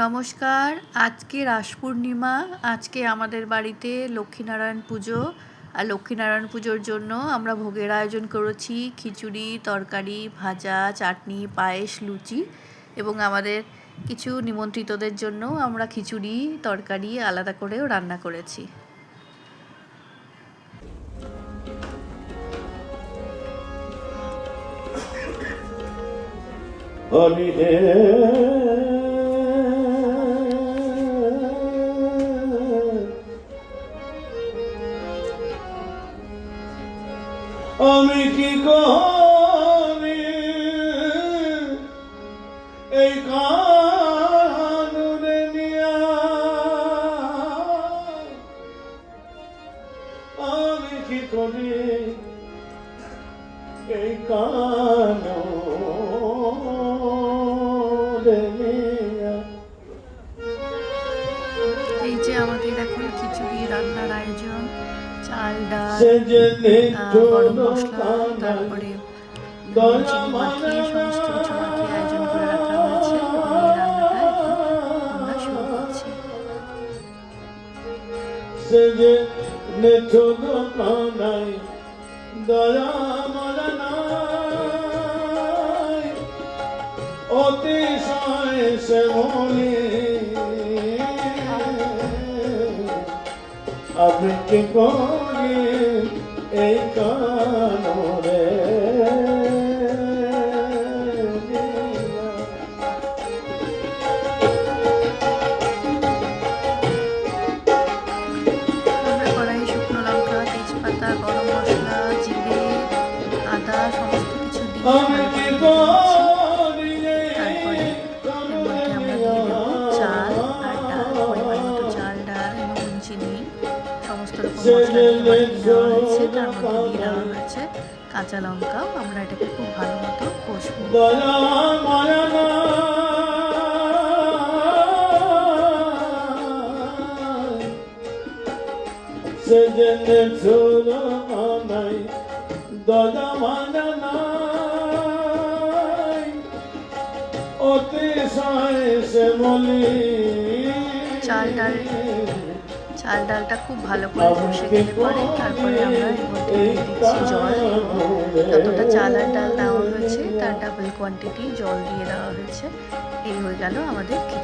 নমস্কার, আজকে রাস পূর্ণিমা, আজকে আমাদের বাড়িতে লক্ষ্মীনারায়ণ পুজো, আর লক্ষ্মীনারায়ণ পুজোর জন্য আমরা ভোগের আয়োজন করেছি, খিচুড়ি, তরকারি, ভাজা, চাটনি, পায়েস, লুচি এবং আমাদের কিছু নিমন্ত্রিতদের জন্য আমরা খিচুড়ি, তরকারি আলাদা করেও রান্না করেছি। আমি কি করি? এই কানুনে নিয়া আমি কি করি? এই কানুনে নিয়া। এই যে আমাদের এখন খিচুড়ি রান্নার আয়োজন। চাল ডাল গরম মশলা তারপরে চিনি মাখিয়ে সমস্ত কিছু মাখিয়ে আয়োজন করে রাখা হয়েছে রান্নাটা আমরা শুরু করছি। অতিশয় সে মনে আমি করি এই কানরে আমরা সমস্ত রকম মশলা দেওয়া হয়েছে তার মধ্যে দিয়ে দেওয়া হয়েছে কাঁচা লঙ্কা। আমরা এটাকে খুব ভালো মতো কষবো। সেজনে অতিশয় সে চাল ডাল চাল ডালটা খুব ভালো করে বসে গেলে পরে তারপরে আমরা এর দিচ্ছি জল। যতটা চাল আর ডাল দেওয়া হয়েছে, তার ডাবল কোয়ান্টিটি জল দিয়ে দেওয়া হয়েছে। এই হয়ে গেল আমাদের খিচুড়ি।